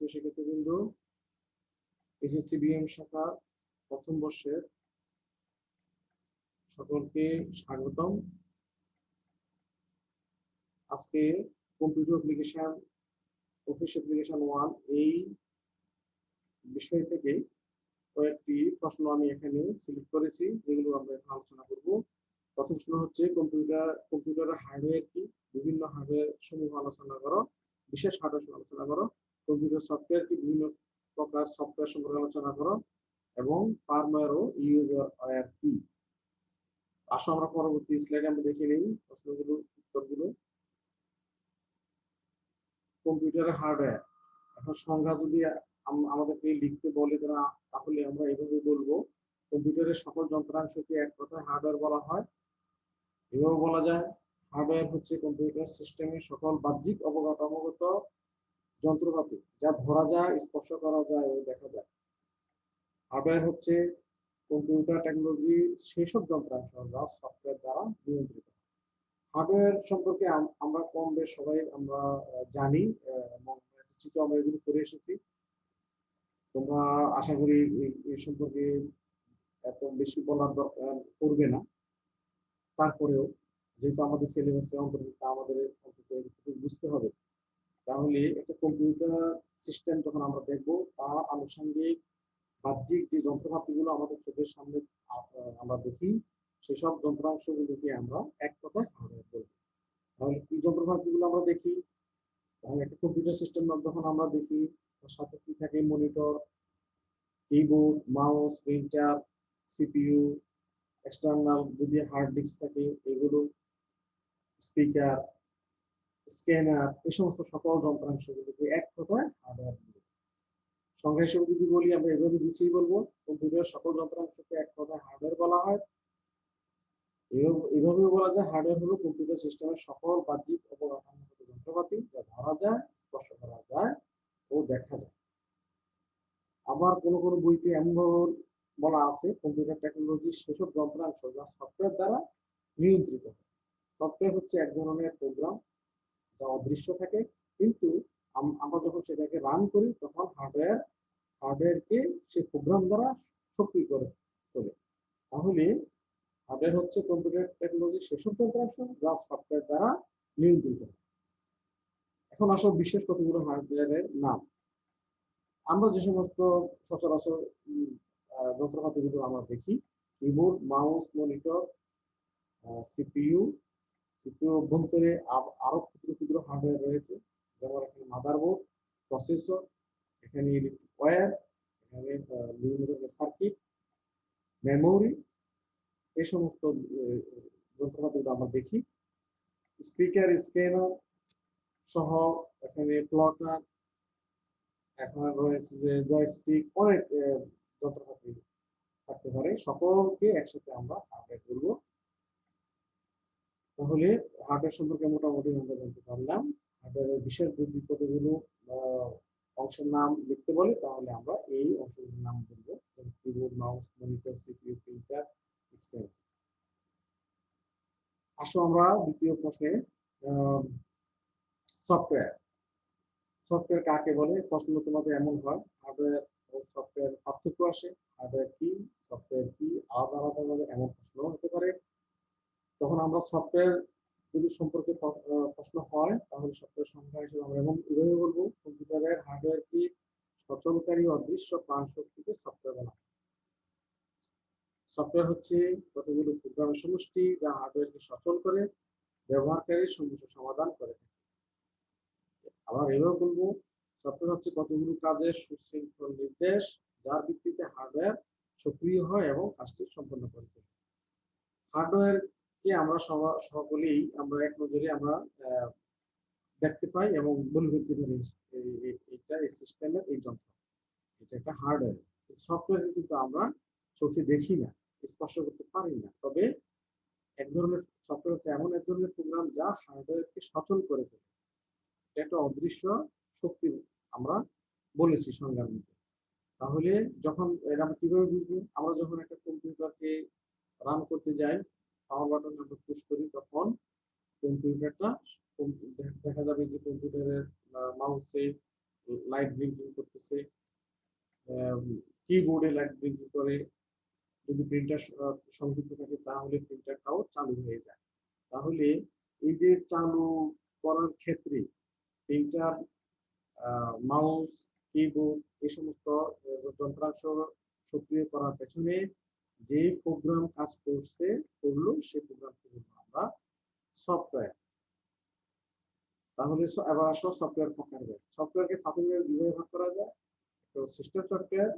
সুপ্রিয় শিক্ষার্থীবৃন্দ SSC BM শাখা প্রথম বর্ষের সকলকে স্বাগতম। আজকে computer application office application one এই বিষয় থেকে কয়েকটি প্রশ্ন আমি এখানে সিলেক্ট করেছি, যেগুলো আমরা এখন আলোচনা করব। প্রথম প্রশ্ন হচ্ছে কম্পিউটার কম্পিউটারের হার্ডওয়্যার কি? বিভিন্ন হার্ডওয়্যার সমূহ আলোচনা করো, বিশেষ হার্ডওয়্যার আলোচনা করো। কম্পিউটার সফটওয়্যার কি বিভিন্ন প্রকার সফটওয়্যার সম্পর্কে আলোচনা করো এবং ফার্মওয়্যার ও ইউজার কি। আসো আমরা পরবর্তী স্লাইডে আমরা দেখে নিই প্রশ্নগুলো, উত্তরগুলো। কম্পিউটারের হার্ডওয়্যার এখন সংজ্ঞা যদি আমাদেরকে লিখতে বলে তাহলে আমরা এভাবে বলব কম্পিউটারের সকল যন্ত্রাংশকে এক কথায় হার্ডওয়্যার বলা হয়। এভাবে বলা যায় হার্ডওয়্যার হচ্ছে কম্পিউটার সিস্টেমের সকল বাহ্যিক অবকাঠামোগত যন্ত্রপাতি, যা ধরা যায়, স্পর্শ করা যায় দেখা যায়। হার্ডওয়্যার হচ্ছে কম্পিউটার টেকনোলজি, সেসব যন্ত্রাংশ যা সফটওয়্যার দ্বারা নিয়ন্ত্রিত। হার্ডওয়্যার সম্পর্কে আমরা কম বেশ সবাই আমরা জানি এবং আমরা এগুলো করে এসেছি। তোমরা আশা করি এই সম্পর্কে এত বেশি বলার দরকার পড়বে না। তারপরেও যেহেতু আমাদের সিলেবাসে অন্তর্ভুক্ত, আমাদের অন্তত বুঝতে হবে। তাহলে একটা কম্পিউটার সিস্টেম যখন আমরা দেখব, তা আনুষঙ্গিক বাহ্যিক যে যন্ত্রপাতিগুলো আমাদের চোখের সামনে আমরা দেখি, সেসব যন্ত্রাংশগুলোকে আমরা এক কথায় হার্ডওয়্যার বলব তাহলে কি যন্ত্রপাতিগুলো আমরা দেখি? তাহলে একটা কম্পিউটার সিস্টেম যখন আমরা দেখি, তার সাথে কি থাকে? Monitor keyboard mouse printer CPU external যদি হার্ড ডিস্ক থাকে, এগুলো স্পিকার স্ক্যানার এই সমস্ত সকল যন্ত্রাংশগুলোকে এক কথায় হার্ডওয়্যার সংখ্যা হিসেবে যদি বলি, আমরা এভাবে গুছিয়ে বলব কম্পিউটার সকল যন্ত্রাংশকে এক কথায় হার্ডওয়্যার বলা হয়। এভাবে বলা যায় হার্ডওয়্যার হলো কম্পিউটার সিস্টেমের সকল বাহ্যিক অবকাঠামোগত যন্ত্রপাতি যা ধরা যায়, স্পর্শ করা যায় ও দেখা যায়। আবার কোনো কোনো বইতে এমন বলা আছে কম্পিউটার টেকনোলজি সেসব যন্ত্রাংশ যা সফটওয়্যার দ্বারা নিয়ন্ত্রিত হয়। সফটওয়্যার হচ্ছে এক ধরনের প্রোগ্রাম অদৃশ্য থাকে। কিন্তু আমরা যখন সেটাকে রান করি, তখন হার্ডওয়্যার হার্ডওয়্যারকে সে প্রোগ্রাম দ্বারা সক্রিয় করে, তোলে। তাহলে হার্ডওয়্যার হচ্ছে কম্পিউটার টেকনোলজি সেসব যন্ত্রাংশ যা সফটওয়্যার দ্বারা নিয়ন্ত্রিত এখন আসো বিশেষ কতগুলো হার্ডওয়্যারের নাম। আমরা যে সমস্ত সচরাচর যন্ত্রপাতিগুলো আমরা দেখি keyboard mouse monitor CPU CPU অভ্যন্তরে আরও ক্ষুদ্র ক্ষুদ্র হার্ডওয়্যার রয়েছে। যেমন এখানে মাদারবোর্ড প্রসেসর এখানে ইলেকট্রিক ওয়্যার এখানে বিভিন্ন ধরনের সার্কিট মেমোরি এই সমস্ত যন্ত্রপাতিগুলো আমরা দেখি। স্পিকার স্ক্যানার সহ এখানে প্লটার এখন রয়েছে যে জয়স্টিক অনেক যন্ত্রপাতি থাকতে পারে। সকলকে একসাথে আমরা হার্ডওয়্যার বলব। তাহলে হার্ডওয়্যার সম্পর্কে মোটামুটি আমরা জানতে পারলাম। হার্ডওয়্যারের বিশেষ যদি কতগুলো অংশের নাম লিখতে বলে, তাহলে আমরা এই অংশগুলোর নাম বলব। Keyboard mouse monitor CPU printer scan আসো আমরা দ্বিতীয় প্রশ্নে সফটওয়্যার সফটওয়্যার কাকে বলে? প্রশ্ন তোমাদের এমন হয় হার্ডওয়্যার ও সফটওয়্যার পার্থক্য আসে হার্ডওয়্যার কি সফটওয়্যার কি, আলাদা আলাদা এমন প্রশ্ন হতে পারে। আমরা সফটওয়্যার যদি সম্পর্কে প্রশ্ন হয়, তাহলে সফটওয়্যার সংখ্যা হিসেবে আমরা এমন এভাবে বলব কম্পিউটারের হার্ডওয়্যার কি সচলকারী অদৃশ্য প্রাণ শক্তিকে সফটওয়্যার বলা সফটওয়্যার হচ্ছে কতগুলো প্রোগ্রামের সমষ্টি যা হার্ডওয়্যারকে সচল করে ব্যবহারকারীর সমস্যা সমাধান করে আবার এভাবে বলব সফটওয়্যার হচ্ছে কতগুলো কাজের সুশৃঙ্খল নির্দেশ যার ভিত্তিতে হার্ডওয়্যার সক্রিয় হয় এবং কাজটি সম্পন্ন করে হার্ডওয়্যার কে আমরা সকলেই আমরা এক নজরে আমরা দেখতে পাই এবং বলে ফেলতে পারি এইটা এই সিস্টেমের এই যন্ত্র এটা একটা হার্ডওয়্যার সফটওয়্যার কিন্তু আমরা চোখে দেখি না, স্পর্শ করতে পারি না। তবে এক ধরনের সফটওয়্যার হচ্ছে এমন এক ধরনের প্রোগ্রাম যা হার্ডওয়্যারকে সচল করে তোলে। এটা একটা অদৃশ্য শক্তি আমরা বলেছি সংজ্ঞার মধ্যে। তাহলে যখন এটা আমরা কীভাবে বুঝব? আমরা যখন একটা কম্পিউটারকে রান করতে যাই পাওয়ার বাটন আমরা পুশ করি তখন কম্পিউটারটা দেখা যাবে যে কম্পিউটারের মাউসে লাইট ব্লিঙ্কিং করতেছে কিবোর্ডে লাইট ব্লিঙ্কিং করে। যদি প্রিন্টার সংযুক্ত থাকে তাহলে প্রিন্টারটাও চালু হয়ে যায়। তাহলে এই যে চালু করার ক্ষেত্রে প্রিন্টার মাউস কিবোর্ড এই সমস্ত যন্ত্রাংশ সক্রিয় করার পেছনে যে প্রোগ্রাম কাজ করছে, করল সেই প্রোগ্রামকে বলব আমরা সফটওয়্যার তাহলে স- এবার আসো সফটওয়্যার প্রকার সফটওয়্যারকে প্রাথমিকভাবে দুভাবে ভাগ করা যায়, একটা সিস্টেম সফটওয়্যার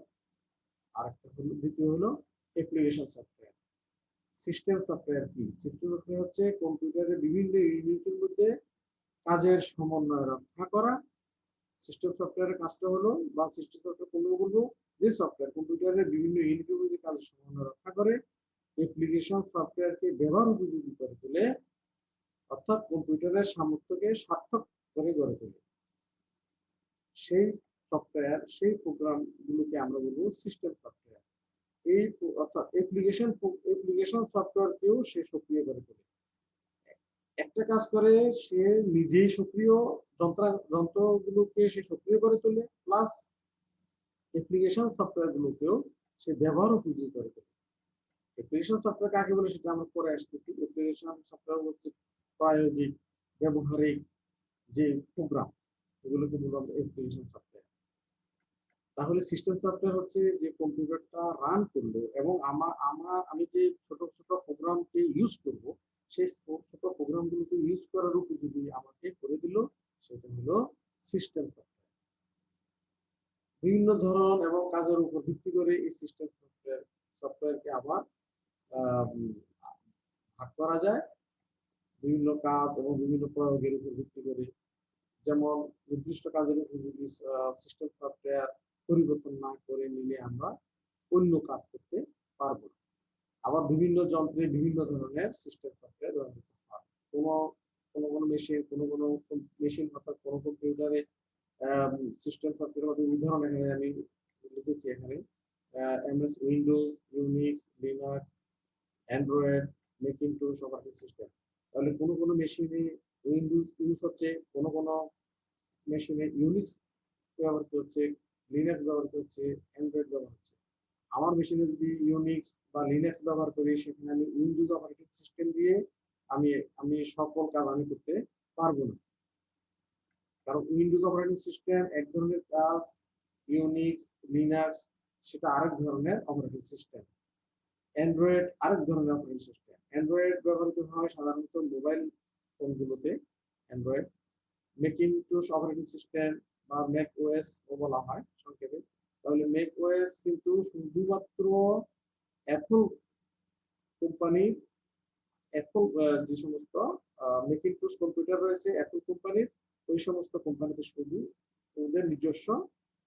আর একটা হলো, দ্বিতীয় হলো অ্যাপ্লিকেশন সফটওয়্যার সিস্টেম সফটওয়্যার কি? সিস্টেম সফটওয়্যার হচ্ছে কম্পিউটারের বিভিন্ন ইউনিটের মধ্যে কাজের সমন্বয় রক্ষা করা। সিস্টেম সফটওয়্যারের কাজটা হলো, বা সিস্টেম সফটওয়্যার বলব? যে সফটওয়্যার কম্পিউটারের বিভিন্ন ইউনিটের কাজের সমন্বয় রক্ষা করে অ্যাপ্লিকেশন সফটওয়্যারকে ব্যবহার উপযোগী করে তোলে, অর্থাৎ কম্পিউটারের সামর্থ্যকে সার্থক করে গড়ে তোলে। সেই সফটওয়্যার সেই প্রোগ্রাম গুলোকে আমরা বলব সিস্টেম সফটওয়্যার এই অর্থাৎ অ্যাপ্লিকেশন অ্যাপ্লিকেশন সফটওয়্যারকেও সে সক্রিয় করে তোলে। একটা কাজ করে, সে নিজেই সক্রিয় যন্ত্র, যন্ত্রগুলোকে সে সক্রিয় করে তোলে প্লাস অ্যাপ্লিকেশন সফটওয়্যার গুলোকেও সে ব্যবহার উপযোগী করে তোলে অ্যাপ্লিকেশন সফটওয়্যার কাকে বলে সেটা আমরা পরে আসতেছি। অ্যাপ্লিকেশন সফটওয়্যার হচ্ছে প্রায়োগিক, ব্যবহারিক যে প্রোগ্রাম এগুলোকে বলব আমরা অ্যাপ্লিকেশন সফটওয়্যার তাহলে সিস্টেম সফটওয়্যার হচ্ছে যে কম্পিউটারটা রান করল এবং আমার আমার আমি যে ছোট ছোট প্রোগ্রামকে ইউজ করব, সেই ছোট প্রোগ্রামগুলোকে ইউজ করার উপযোগী আমাকে করে দিল, সেটা হলো সিস্টেম সফটওয়্যার বিভিন্ন ধরন এবং কাজের উপর ভিত্তি করে এই সিস্টেম সফটওয়্যার সফটওয়্যারকে আবার ভাগ করা যায়। বিভিন্ন কাজ এবং বিভিন্ন প্রয়োগের উপর ভিত্তি করে। যেমন নির্দিষ্ট কাজের উপযোগী সিস্টেম সফটওয়্যার পরিবর্তন না করে নিলে আমরা অন্য কাজ করতে পারব আবার বিভিন্ন যন্ত্রে বিভিন্ন ধরনের সিস্টেম সফটওয়্যার ব্যবহৃত হয়। কোনো কোনো কোনো মেশিন কোনো কোনো মেশিন অর্থাৎ কোনো কম্পিউটারে সিস্টেম সফটওয়্যার উদাহরণ এখানে আমি লিখেছি এখানে? MS Windows Unix Linux Android Macintosh operating system তাহলে কোনো কোনো মেশিনে উইন্ডোজ ইউজ হচ্ছে, কোনো কোনো মেশিনে ইউনিক্স ব্যবহৃত হচ্ছে লিনাক্স ব্যবহৃত হচ্ছে অ্যান্ড্রয়েড ব্যবহার হচ্ছে আমার মেশিনে যদি ইউনিক্স বা লিনাক্স ব্যবহার করি, সেখানে আমি উইন্ডোজ অপারেটিং সিস্টেম দিয়ে আমি আমি সকল কাজ আমি করতে পারব না। কারণ উইন্ডোজ অপারেটিং সিস্টেম এক ধরনের কাজ ইউনিক্স লিনাক্স সেটা আরেক ধরনের অপারেটিং সিস্টেম অ্যান্ড্রয়েড আরেক ধরনের অপারেটিং সিস্টেম অ্যান্ড্রয়েড ব্যবহৃত হয় সাধারণত মোবাইল ফোনগুলোতে। অ্যান্ড্রয়েড মেকিনটোশ অপারেটিং সিস্টেম বা ম্যাক ওএস ও বলা হয় সংক্ষেপে। তাহলে ম্যাক ওএস কিন্তু শুধুমাত্র অ্যাপল কোম্পানির অ্যাপল যে সমস্ত মেকিনটোশ কম্পিউটার রয়েছে অ্যাপল কোম্পানির ওই সমস্ত কোম্পানিতে শুধু ওদের নিজস্ব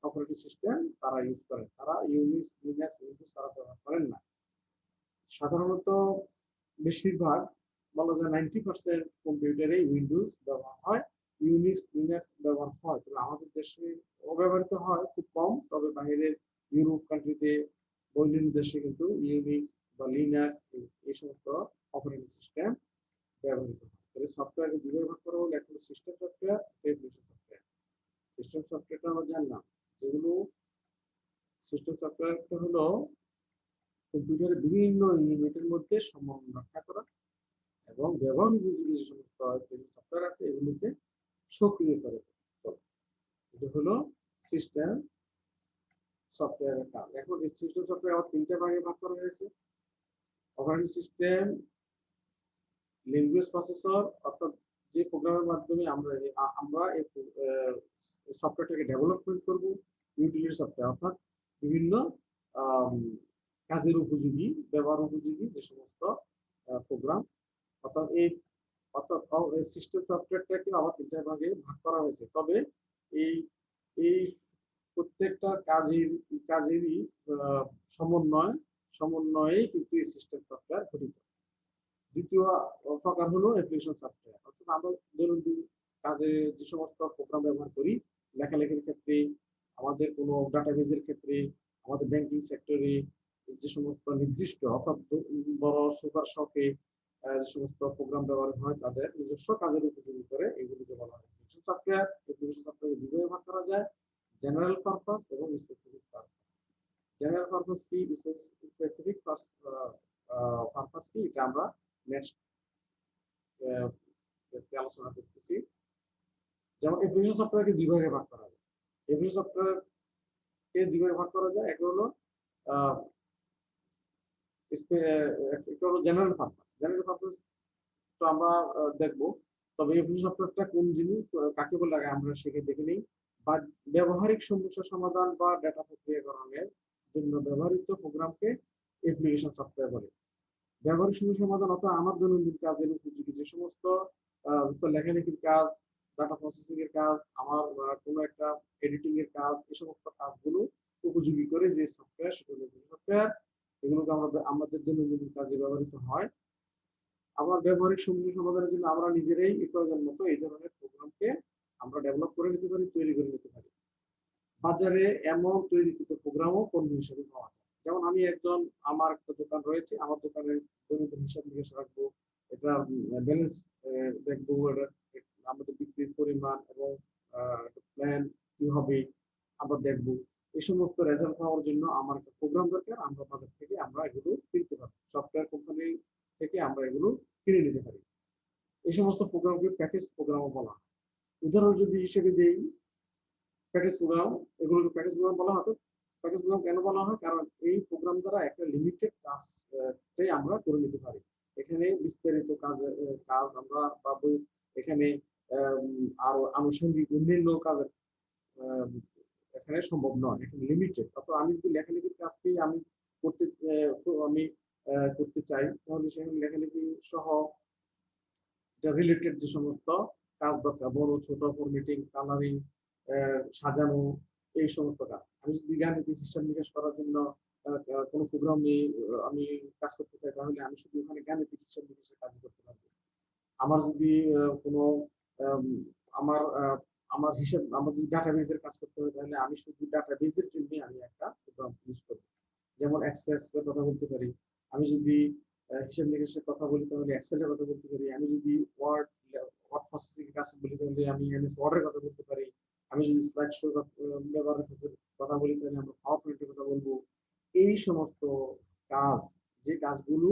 অপারেটিং সিস্টেম তারা ইউজ করেন তারা ইউনিক্স লিনাক্স উইন্ডোজ তারা ব্যবহার করেন না। সাধারণত বেশিরভাগ বলা যায় নাইনটি পার্সেন্ট কম্পিউটারে উইন্ডোজ ব্যবহার হয় ইউনিক্স লিনাক্স ব্যবহার হয়। তবে আমাদের দেশে অব্যবহৃত হয়, খুব কম। তবে বাইরের ইউরোপ কান্ট্রিতে অন্যান্য দেশে কিন্তু ইউনিক্স বা লিনাক্স এই সমস্ত অপারেটিং সিস্টেম ব্যবহৃত তাহলে সফটওয়্যারকে দুভাবে ভাগ করা হলো একটা system software application software system সফটওয়্যারটা আমরা জানলাম যেগুলো সিস্টেম সফটওয়্যারটা হলো কম্পিউটারের বিভিন্ন ইউনিটের মধ্যে সমন্বয় রক্ষা করা এবং ব্যবহার উপযোগী যে সমস্ত সফটওয়্যার আছে, এগুলোকে সক্রিয় করে এটা হলো সিস্টেম সফটওয়্যারের কাজ। এখন এই সিস্টেম সফটওয়্যার আবার তিনটা ভাগে ভাগ করা হয়েছে। অপারেটিং সিস্টেম ল্যাঙ্গুয়েজ প্রসেসর অর্থাৎ যে প্রোগ্রামের মাধ্যমে আমরা আমরা এই সফটওয়্যারটাকে ডেভেলপমেন্ট করব ইউটিলিটি সফটওয়্যার অর্থাৎ বিভিন্ন কাজের উপযোগী, ব্যবহার উপযোগী যে সমস্ত প্রোগ্রাম অর্থাৎ এই, অর্থাৎ সিস্টেম সফটওয়্যারটাকে আবার তিনটা ভাগে ভাগ করা হয়েছে। তবে এই এই প্রত্যেকটা কাজের, কাজেরই সমন্বয় সমন্বয়ে কিন্তু এই সিস্টেম সফটওয়্যার গঠিত। দ্বিতীয় প্রকার হলো অ্যাপ্লিকেশন সফটওয়্যার অর্থাৎ আমরা দৈনন্দিন কাজে যে সমস্ত প্রোগ্রাম ব্যবহার করি, লেখালেখির ক্ষেত্রে, আমাদের কোনো ডাটাবেজের ক্ষেত্রে, আমাদের ব্যাংকিং সেক্টরে যে সমস্ত নির্দিষ্ট, অর্থাৎ বড় সুপার শপে যে সমস্ত প্রোগ্রাম ব্যবহার হয়, তাদের নিজস্ব কাজের উপযোগী করে এগুলিকে বলা হয় অ্যাপ্লিকেশন সফটওয়্যার অ্যাপ্লিকেশন সফটওয়্যার দুভাবে ভাগ করা যায় জেনারেল পারপাস এবং স্পেসিফিক পারপাস জেনারেল পারপাস কি স্পেসিফিক পারপাস কি, এটা আমরা নেক্সট আলোচনা করতেছি। যেমন অ্যাপ্লিকেশন সফটওয়্যারকে দুই ভাগে ভাগ করা যায়। অ্যাপ্লিকেশন সফটওয়্যার কে দুই ভাগে ভাগ করা যায়। একটা হলো একটা হলো জেনারেল পারপাস জেনারেল পারপাস তো আমরা দেখব। তবে অ্যাপ্লিকেশন সফটওয়্যারটা কোন জিনিস কাকে বলে আগে আমরা সেটা দেখে নিই। বা ব্যবহারিক সমস্যা সমাধান বা ডেটা প্রক্রিয়াকরণের জন্য ব্যবহৃত প্রোগ্রামকে অ্যাপ্লিকেশন সফটওয়্যার বলে। ব্যবহারিক সমস্যা সমাধান অর্থাৎ আমার দৈনন্দিন কাজের উপযোগী যে সমস্ত লেখালেখির কাজ ডাটা প্রসেসিং এর কাজ, আমার কোনো একটা এডিটিং এর কাজ এই সমস্ত কাজগুলো উপযোগী করে যে সফটওয়্যার সেগুলো সফটওয়্যার এগুলোকে আমরা আমাদের দৈনন্দিন কাজে ব্যবহৃত হয়। আমার ব্যবহারিক সমস্যা সমাধানের জন্য আমরা নিজেরাই প্রয়োজন মতো এই ধরনের প্রোগ্রামকে আমরা ডেভেলপ করে নিতে পারি, তৈরি করে নিতে পারি। বাজারে এমন তৈরিকৃত প্রোগ্রামও পণ্য হিসেবে পাওয়া যায়। যেমন আমি একজন, আমার একটা দোকান রয়েছে, আমার দোকানের দৈনন্দিন হিসাব নিকাশ রাখব, এটা ব্যালেন্স দেখব এটা আমাদের বিক্রির পরিমাণ এবং প্ল্যান কি হবে আমরা দেখব। এই সমস্ত রেজাল্ট পাওয়ার জন্য আমার একটা প্রোগ্রাম দরকার, আমরা বাজার থেকে আমরা এগুলো কিনতে পারি। সফটওয়্যার কোম্পানি থেকে আমরা এগুলো কিনে নিতে পারি। এই সমস্ত প্রোগ্রামকে প্যাকেজ প্রোগ্রামও বলা হয়। উদাহরণ যদি হিসেবে দেই প্যাকেজ প্রোগ্রাম এগুলোকে প্যাকেজ প্রোগ্রাম বলা হয় প্যাকেজ প্রোগ্রাম কেন বলা হয়? কারণ এই প্রোগ্রাম দ্বারা একটা লিমিটেড কাজটাই আমরা করে নিতে পারি। এখানে বিস্তারিত কাজ কাজ আমরা পাবো। এখানে আরও আনুষঙ্গিক অন্যান্য কাজ এখানে সম্ভব নয়। এখানে লিমিটেড অর্থাৎ আমি যদি লেখালেখির কাজকেই আমি করতে আমি করতে চাই, তাহলে সেখানে লেখালেখি সহ রিলেটেড যে সমস্ত কাজ দরকার, বড়, ছোট ফরমেটিং কালারিং সাজানো, এই সমস্ত কাজ। আমি যদি গাণিতিক হিসাব নিকাশ করার জন্য কোনো প্রোগ্রামে আমি কাজ করতে চাই, তাহলে আমি শুধু ওখানে গাণিতিক হিসাব নিকাশের কাজ করতে পারব। আমার যদি কোনো আমার আমার হিসাব, আমার যদি ডাটাবেজের কাজ করতে হয়, তাহলে আমি শুধু ডাটাবেজের জন্য আমি একটা প্রোগ্রাম ইউজ করব। যেমন এক্সেস এর কথা বলতে পারি। আমি যদি হিসাব নিকাশের কথা বলি, তাহলে এক্সেলের কথা বলতে পারি। আমি যদি ওয়ার্ড ওয়ার্ড প্রসেসিং এর কাজ বলি, তাহলে আমি এমএস ওয়ার্ডের কথা বলতে পারি। আমি যদি স্লাইড শো ব্যবহারের ক্ষেত্রে কথা বলি, তাহলে আমরা পাওয়ার পয়েন্টের কথা বলব। এই সমস্ত কাজ, যে কাজগুলো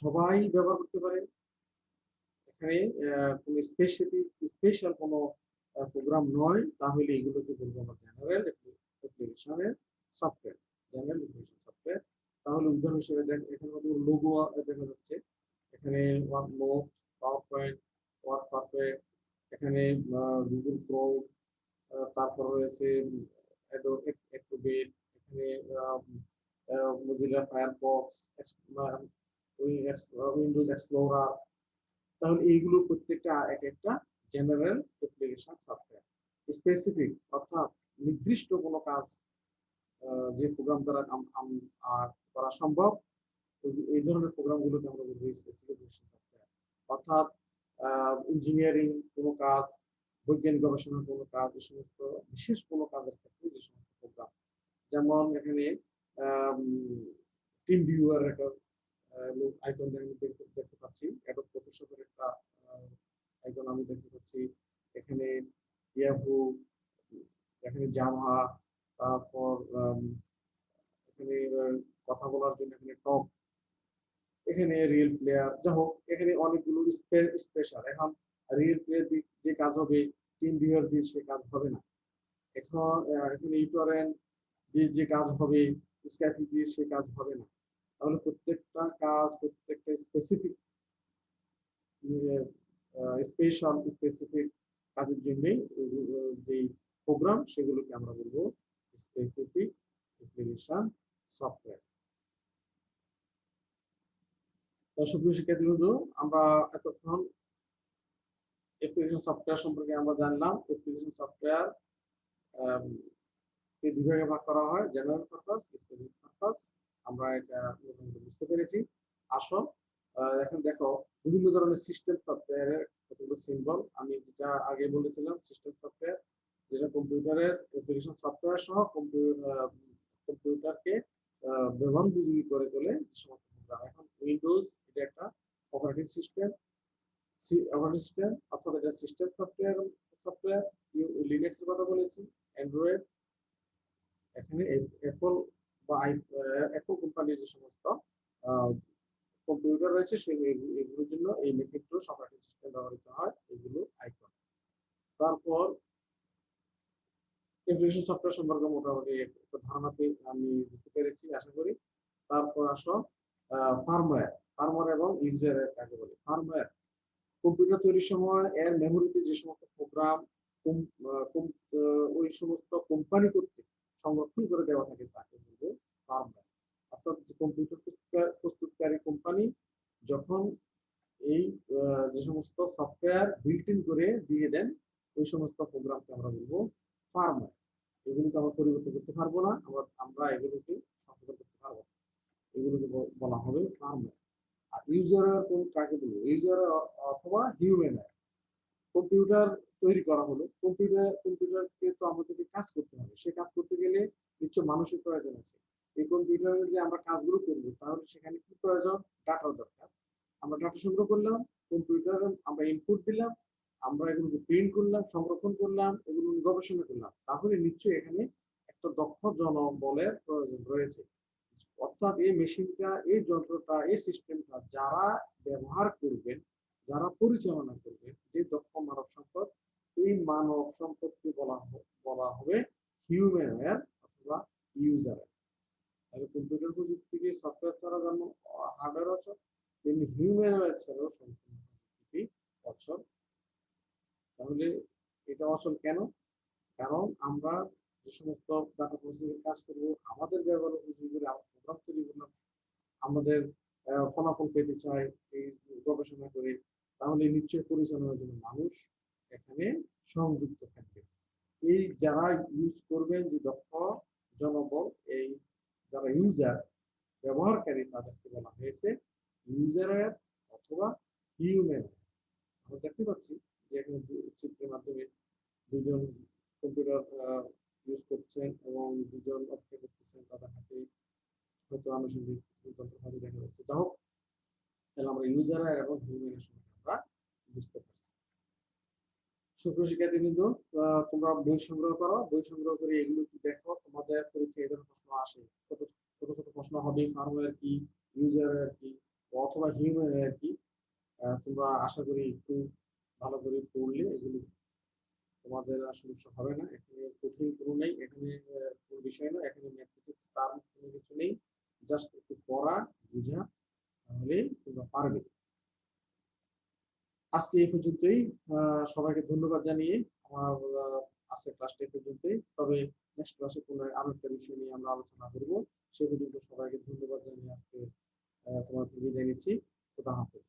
সবাই ব্যবহার করতে পারে। এখানে কোনো স্পেশালি স্পেশাল কোনো প্রোগ্রাম নয়, তাহলে এগুলোকে বলব আমরা জেনারেল অ্যাপ্লিকেশনের সফটওয়্যার জেনারেল অ্যাপ্লিকেশন সফটওয়্যার তাহলে উদাহরণ হিসেবে দেখ, এখানে লোগো দেখা যাচ্ছে। এখানে Word note PowerPoint word perfect এখানে গুগল ক্রোম তারপর রয়েছে অ্যাক্রোবেট এখানে মজিলা ফায়ারফক্স উইন্ডোজ এক্সপ্লোরার তাহলে এইগুলো প্রত্যেকটা এক একটা জেনারেল অ্যাপ্লিকেশন সফটওয়্যার স্পেসিফিক অর্থাৎ নির্দিষ্ট কোনো কাজ যে প্রোগ্রাম দ্বারা আর করা সম্ভব এই- এই ধরনের প্রোগ্রামগুলোকে আমরা বলব স্পেসিফিকেশন সফটওয়্যার অর্থাৎ ইঞ্জিনিয়ারিং কোনো কাজ বৈজ্ঞানিক গবেষণার কোনো কাজ এই সমস্ত, বিশেষ কোনো কাজের ক্ষেত্রে যে সমস্ত প্রোগ্রাম যেমন এখানে টিম ভিউয়ার একটা আইকন আমি দেখতে পাচ্ছি। অ্যাডোব ফটোশপের একটা আইকন আমি দেখতে পাচ্ছি। এখানে ইয়াহু এখানে জাভা তারপর এখানে কথা বলার জন্য এখানে টক এখানে রিয়েল প্লেয়ার যা হোক এখানে অনেকগুলো স্পেশাল এখন রিয়েল প্লেয়ার যে কাজ হবে টিম ভিউয়ার দিয়ে সে কাজ হবে না। এখন এখানে ইউটোরেন দিয়ে যে কাজ হবে স্ক্যাপি দিয়ে সে কাজ হবে না। তাহলে প্রত্যেকটা কাজ, প্রত্যেকটা স্পেসিফিক স্পেশাল স্পেসিফিক কাজের জন্যই যে প্রোগ্রাম সেগুলোকে আমরা বলব স্পেসিফিক অ্যাপ্লিকেশন সফটওয়্যার সুপ্রিয় শিক্ষার্থীবৃন্দ আমরা এতক্ষণ অ্যাপ্লিকেশন সফটওয়্যার সম্পর্কে আমরা জানলাম। অ্যাপ্লিকেশন সফটওয়্যার এই বিভাগে ভাগ করা হয় জেনারেল পারপাস স্পেসিফিক পারপাস আমরা এটা বুঝতে পেরেছি। আসো এখন দেখো, বিভিন্ন ধরনের সিস্টেম সফটওয়্যারের কতগুলো সিম্বল আমি যেটা আগে বলেছিলাম সিস্টেম সফটওয়্যার যেটা কম্পিউটারের অ্যাপ্লিকেশন সফটওয়্যার সহ কম্পিউটার কম্পিউটারকে ব্যবহার করে তোলে এখন উইন্ডোজ এটা একটা অপারেটিং সিস্টেম অপারেটিং সিস্টেম অর্থাৎ এটা সিস্টেম সফটওয়্যার সফটওয়্যার লিনাক্স এর কথা বলেছি অ্যান্ড্রয়েড এখানে অ্যাপল বা আই অ্যাপল কোম্পানির যে সমস্ত কম্পিউটার রয়েছে এগু- এগুলোর জন্য এই মেথিক্রোস অপারেটিং সিস্টেম ব্যবহৃত হয়, এগুলো আইকন তারপর অ্যাপ্লিকেশন সফটওয়্যার সম্পর্কে মোটামুটি একটা ধারণা আমি দিতে পেরেছি, আশা করি। তারপর আসো ফার্মওয়্যার ফার্মওয়্যার এবং ইউজারের কাকে বলি ফার্মওয়্যার কম্পিউটার তৈরির সময় এর মেমোরিতে যে সমস্ত প্রোগ্রাম ওই সমস্ত কোম্পানি কর্তৃক সংরক্ষণ করে দেওয়া থাকে তাকে বলব ফার্মওয়্যার অর্থাৎ যে কম্পিউটার প্রস্তুতকার- কোম্পানি যখন এই যে সমস্ত সফটওয়্যার বিল্ট ইন করে দিয়ে দেন, ওই সমস্ত প্রোগ্রামকে আমরা বলব ফার্মওয়্যার এগুলোকে আমরা পরিবর্তন করতে পারব না, আমরা আমরা এগুলোকে সংশোধন করতে পারব। এগুলোকে বলা হবে ফার্মওয়্যার আর ইউজার কোন কাকে বলব? ইউজার অথবা হিউম্যান কম্পিউটার তৈরি করা হলো। কম্পিউটার কম্পিউটারকে তো আমাদেরকে কাজ করতে হবে। সে কাজ করতে গেলে নিশ্চয় মানুষের প্রয়োজন আছে। এই কম্পিউটারে যে আমরা কাজগুলো করব, তাহলে সেখানে কি প্রয়োজন? ডাটার দরকার। আমরা ডাটা সংগ্রহ করলাম কম্পিউটার আমরা ইনপুট দিলাম, আমরা এগুলোকে প্রিন্ট করলাম, সংরক্ষণ করলাম, এগুলো গবেষণা করলাম। তাহলে নিশ্চয়ই এখানে একটা দক্ষ জনবলের প্রয়োজন রয়েছে। অর্থাৎ এই মেশিনটা, এই যন্ত্রটা, এই সিস্টেমটা যারা ব্যবহার করবেন, যারা পরিচালনা করবে যে দক্ষ মানব সম্পদ, এই মানব সম্পদকে বলা বলা হবে হিউম্যান অথবা ইউজার তাহলে কম্পিউটার প্রযুক্তিকে সফটওয়্যার ছাড়া যেমন হার্ডওয়্যার অচল, তেমনি হিউম্যান ছাড়াও সম্পূর্ণ প্রযুক্তি অচল। তাহলে এটা অচল কেন? কারণ আমরা যে সমস্ত ডাটা প্রসেসিং কাজ করব, আমাদের ব্যবহার উপযোগী করে আমাদের ফলাফল পেতে চাই, এই গবেষণা করে, তাহলে নিশ্চয়ই পরিচালনার জন্য মানুষ এখানে সংযুক্ত থাকবে। এই যারা ইউজ করবেন যে দক্ষ জনবল, এই যারা ইউজার ব্যবহারকারী তাদেরকে বলা হয়েছে ইউজারের অথবা হিউম্যান আমরা দেখতে পাচ্ছি যে এখানে চিত্রের মাধ্যমে দুজন কম্পিউটার ইউজ করছেন এবং দুজন অপেক্ষা করতেছেন তাদের হাতে হয়তো আনুষঙ্গিক যন্ত্রপাতি দেখা যাচ্ছে যা হোক, তাহলে আমরা ইউজার এবং হিউম্যানের সঙ্গে আমরা বুঝতে পারছি। সুপ্রিয় শিক্ষার্থী কিন্তু তোমরা বই সংগ্রহ করো। বই সংগ্রহ করে এগুলো কি দেখো। তোমাদের পরীক্ষায় এদের প্রশ্ন আসে। ছোট ছোট ছোট প্রশ্ন হবে ফার্মওয়্যার কি ইউজার কি অথবা হিউম্যান কি। তোমরা আশা করি একটু ভালো করে পড়লে এগুলো তোমাদের সমস্যা হবে না। এখানে কঠিন কোনো নেই, এখানে কোনো বিষয় না, এখানে ম্যাথমেটিক্স টার্ম কোনো কিছু নেই। জাস্ট একটু পড়া বুঝা তাহলে তোমরা পারবে। আজকে এই পর্যন্তই। সবাইকে ধন্যবাদ জানিয়ে আমার আহ, আজকের ক্লাসটা এই পর্যন্তই। তবে নেক্সট ক্লাসে কোনো আরও একটা বিষয় নিয়ে আমরা আলোচনা করব। সে পর্যন্ত সবাইকে ধন্যবাদ জানিয়ে আজকে আহ, তোমাদের বিদায় নিচ্ছি। খোদা হাফেজ।